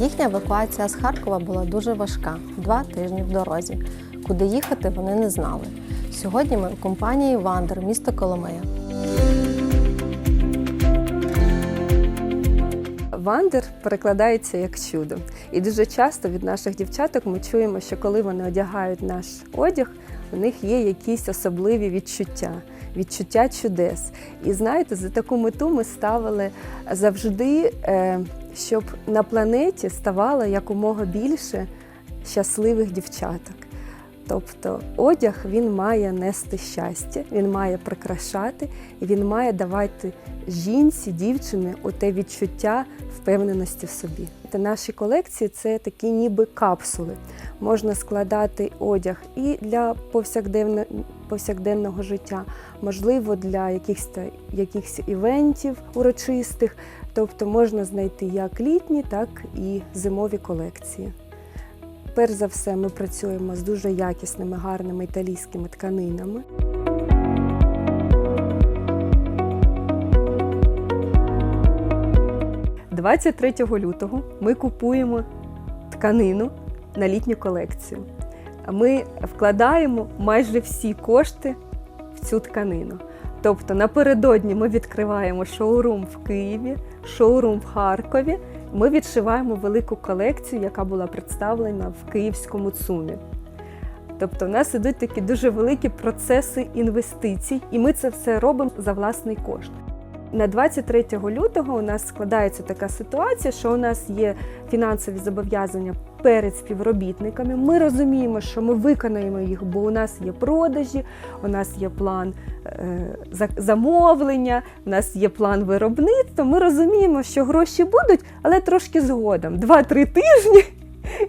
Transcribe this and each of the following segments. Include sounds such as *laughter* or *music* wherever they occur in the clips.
Їхня евакуація з Харкова була дуже важка два тижні в дорозі. Куди їхати вони не знали. Сьогодні ми у компанії Вандер, місто Коломия. Вандер перекладається як чудо. І дуже часто від наших дівчаток ми чуємо, що коли вони одягають наш одяг, у них є якісь особливі відчуття, відчуття чудес. І знаєте, за таку мету ми ставили завжди, е, щоб на планеті ставало якомога більше щасливих дівчаток. Тобто одяг він має нести щастя, він має прикрашати, і він має давати жінці, дівчині оте відчуття впевненості в собі. Та наші колекції це такі ніби капсули. Можна складати одяг і для повсякденно, повсякденного життя, можливо, для якихось, якихось івентів урочистих. Тобто можна знайти як літні, так і зимові колекції. Перш за все, ми працюємо з дуже якісними, гарними італійськими тканинами. – 23 лютого ми купуємо тканину на літню колекцію. Ми вкладаємо майже всі кошти в цю тканину. Тобто напередодні ми відкриваємо шоурум в Києві, шоурум в Харкові. Ми відшиваємо велику колекцію, яка була представлена в київському ЦУМі. Тобто, в нас ідуть такі дуже великі процеси інвестицій, і ми це все робимо за власний кошт. На 23 лютого у нас складається така ситуація, що у нас є фінансові зобов'язання перед співробітниками. Ми розуміємо, що ми виконаємо їх, бо у нас є продажі, у нас є план е, замовлення, у нас є план виробництва. Ми розуміємо, що гроші будуть, але трошки згодом. 2-3 тижні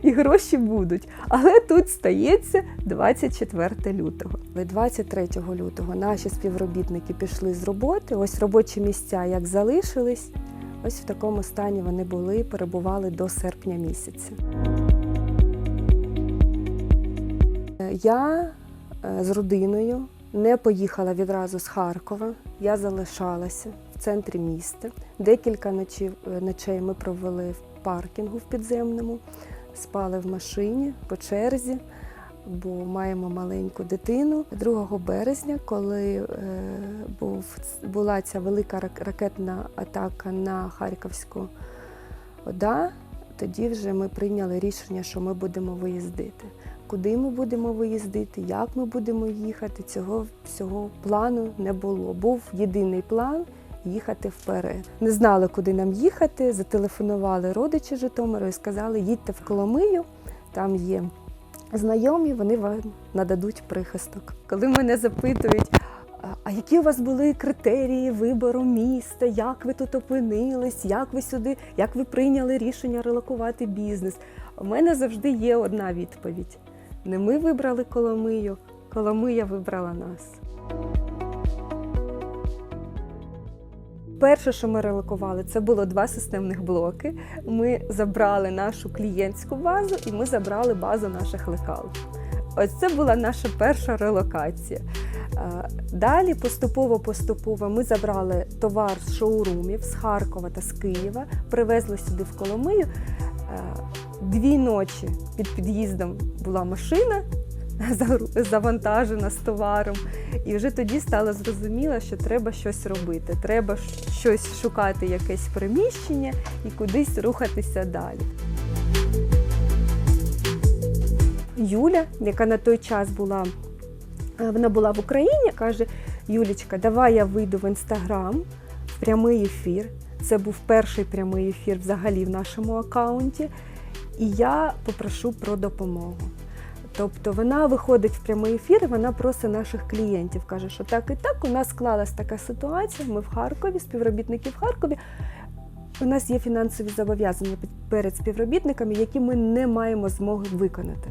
і гроші будуть. Але тут стається 24 лютого. 23 лютого наші співробітники пішли з роботи. Ось робочі місця як залишились. Ось в такому стані вони були, перебували до серпня місяця. Я е, з родиною не поїхала відразу з Харкова. Я залишалася в центрі міста. Декілька ночів, е, ночей ми провели в паркінгу в підземному, спали в машині по черзі, бо маємо маленьку дитину. 2 березня, коли е, був, була ця велика рак- ракетна атака на Харківську ОДА, тоді вже ми прийняли рішення, що ми будемо виїздити. Куди ми будемо виїздити, як ми будемо їхати, цього всього плану не було. Був єдиний план їхати вперед. Не знали, куди нам їхати. Зателефонували родичі Житомира і сказали, їдьте в Коломию, там є знайомі, вони вам нададуть прихисток. Коли мене запитують, «А- а які у вас були критерії вибору міста, як ви тут опинились, як ви сюди, як ви прийняли рішення релокувати бізнес? У мене завжди є одна відповідь: не ми вибрали Коломию, Коломия вибрала нас. Перше, що ми релокували, це було два системних блоки. Ми забрали нашу клієнтську базу і ми забрали базу наших лекал. Ось це була наша перша релокація. Е, Далі поступово-поступово ми забрали товар з шоурумів з Харкова та з Києва, привезли сюди в Коломию. Е, Дві ночі під під'їздом була машина *laughs* завантажена з товаром. І вже тоді стало зрозуміло, що треба щось робити. Треба щось шукати, якесь приміщення і кудись рухатися далі. Юля, яка на той час була, е, вона була в Україні, каже: Юлічка, давай я вийду в інстаграм в прямий ефір. Це був перший прямий ефір взагалі в нашому аккаунті. І я попрошу про допомогу. Тобто вона виходить в прямий ефір, і вона просить наших клієнтів, каже, що так і так, у нас склалась така ситуація. Ми в Харкові, співробітники в Харкові. У нас є фінансові зобов'язання перед співробітниками, які ми не маємо змоги виконати.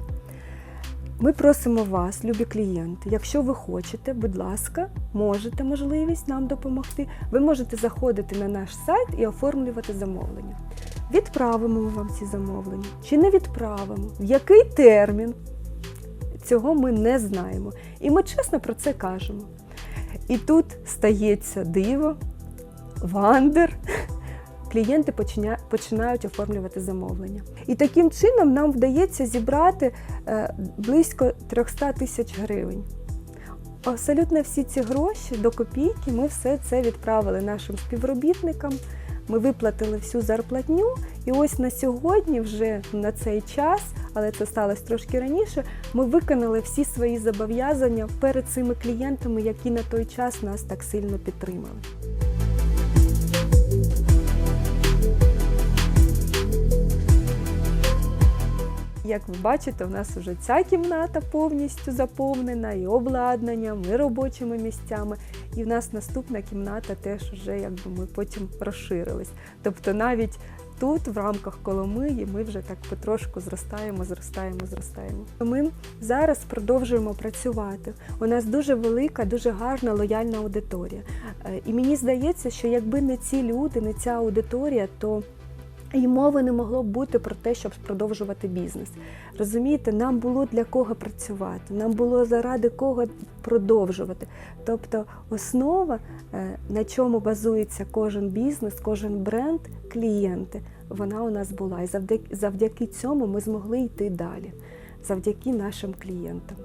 Ми просимо вас, любі клієнти, якщо ви хочете, будь ласка, можете можливість нам допомогти. Ви можете заходити на наш сайт і оформлювати замовлення. Відправимо ми вам ці замовлення чи не відправимо, в який термін цього ми не знаємо. І ми чесно про це кажемо. І тут стається диво, вандер. Клієнти починають оформлювати замовлення. І таким чином нам вдається зібрати е, близько 300 тисяч гривень. Абсолютно всі ці гроші до копійки ми все це відправили нашим співробітникам. Ми виплатили всю зарплатню, і ось на сьогодні, вже на цей час, але це сталося трошки раніше. Ми виконали всі свої зобов'язання перед цими клієнтами, які на той час нас так сильно підтримали. Як ви бачите, у нас вже ця кімната повністю заповнена і обладнанням, і робочими місцями. І в нас наступна кімната теж вже якби ми потім розширились. Тобто навіть тут, в рамках Коломиї, ми вже так потрошку зростаємо, зростаємо, зростаємо. Ми зараз продовжуємо працювати. У нас дуже велика, дуже гарна лояльна аудиторія. Е, І мені здається, що якби не ці люди, не ця аудиторія, то і мови не могло бути про те, щоб продовжувати бізнес. Розумієте, нам було для кого працювати, нам було заради кого продовжувати. Тобто основа, е, на чому базується кожен бізнес, кожен бренд, клієнти, вона у нас була. І завдяки, завдяки цьому ми змогли йти далі, завдяки нашим клієнтам.